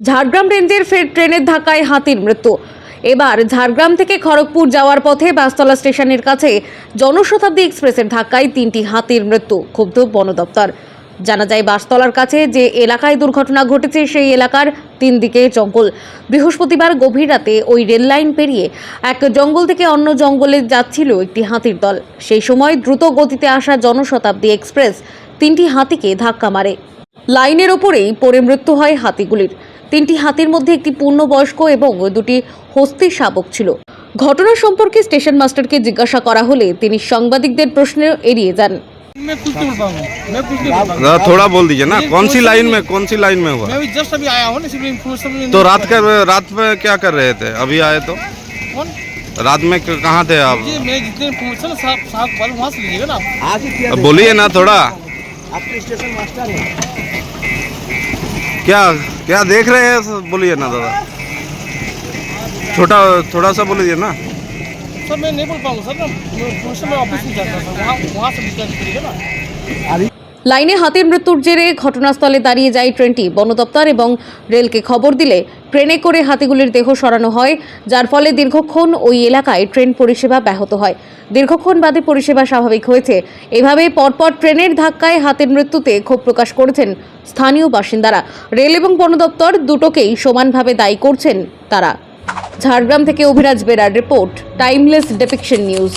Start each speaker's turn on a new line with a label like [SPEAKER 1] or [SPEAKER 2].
[SPEAKER 1] ঝাড়গ্রাম রেঞ্জের ফের ট্রেনের ধাক্কায় হাতির মৃত্যু। এবার ঝাড়গ্রাম থেকে খড়গপুর যাওয়ার পথে বাসতলা স্টেশনের কাছে জনশতাব্দী এক্সপ্রেসের ধাক্কায় তিনটি হাতির মৃত্যু, ক্ষুব্ধ বন দপ্তর। জানা যায়, বাসতলার কাছে যে এলাকায় দুর্ঘটনা ঘটেছে, সেই এলাকার তিন দিকে জঙ্গল। বৃহস্পতিবার গভীর রাতে ওই রেল লাইন পেরিয়ে এক জঙ্গল থেকে অন্য জঙ্গলে যাচ্ছিল একটি হাতির দল। সেই সময় দ্রুত গতিতে আসা জনশতাব্দী এক্সপ্রেস তিনটি হাতিকে ধাক্কা মারে। লাইনের ওপরেই পড়ে মৃত্যু হয় হাতিগুলির। তিনটি হাতির মধ্যে একটি পূর্ণবয়স্ক এবং দুটি হস্তি শাবক ছিল ঘটনা সম্পর্কে স্টেশন মাস্টারকে জিজ্ঞাসা করা হলে তিনি সাংবাদিকদের প্রশ্ন এড়িয়ে যান
[SPEAKER 2] मैं कुछ नहीं बोल पाऊंगा मैं कुछ नहीं बोल पाऊंगा
[SPEAKER 3] जरा थोड़ा बोल दीजिए ना
[SPEAKER 2] ये
[SPEAKER 3] कौन सी
[SPEAKER 2] कौन सी
[SPEAKER 3] लाइन
[SPEAKER 2] लाइन-
[SPEAKER 3] में कौन सी लाइन में हुआ
[SPEAKER 2] मैं भी जस्ट अभी आया हूँ ना सिर्फ इन्फॉर्मेशन
[SPEAKER 3] तो रात का रात में क्या कर रहे थे अभी आए तो
[SPEAKER 2] कौन
[SPEAKER 3] रात में क- कहाँ थे आप
[SPEAKER 2] ये मैं जितने इन्फॉर्मेशन साहब साहब वाले वहाँ से लीजिएगा ना
[SPEAKER 4] आज ही किया
[SPEAKER 3] अब बोलिए ना थोड़ा
[SPEAKER 4] आपके स्टेशन मास्टर है
[SPEAKER 3] क्या क्या देख रहे हैं? बोलिए ना दादा। छोटा थोड़ा सा बोलिए ना।
[SPEAKER 2] सर मैं नहीं बोल पाऊँगा सर ना मैं ऑफ़िस में जाता था वहाँ वहाँ से बिज़नेस करिएगा ना।
[SPEAKER 1] লাইনে হাতির মৃত্যুর জেরে ঘটনাস্থলে দাঁড়িয়ে যায় ট্রেনটি। বন দপ্তর এবং রেলকে খবর দিলে ট্রেনে করে হাতিগুলির দেহ সরানো হয়, যার ফলে দীর্ঘক্ষণ ওই এলাকায় ট্রেন পরিষেবা ব্যাহত হয়। দীর্ঘক্ষণ বাদে পরিষেবা স্বাভাবিক হয়েছে। এভাবে পরপর ট্রেনের ধাক্কায় হাতির মৃত্যুতে ক্ষোভ প্রকাশ করেছেন স্থানীয় বাসিন্দারা। রেল এবং বন দপ্তর দুটোকেই সমানভাবে দায়ী করছেন তারা। ঝাড়গ্রাম থেকে Abhiraj Berar report, timeless depiction news.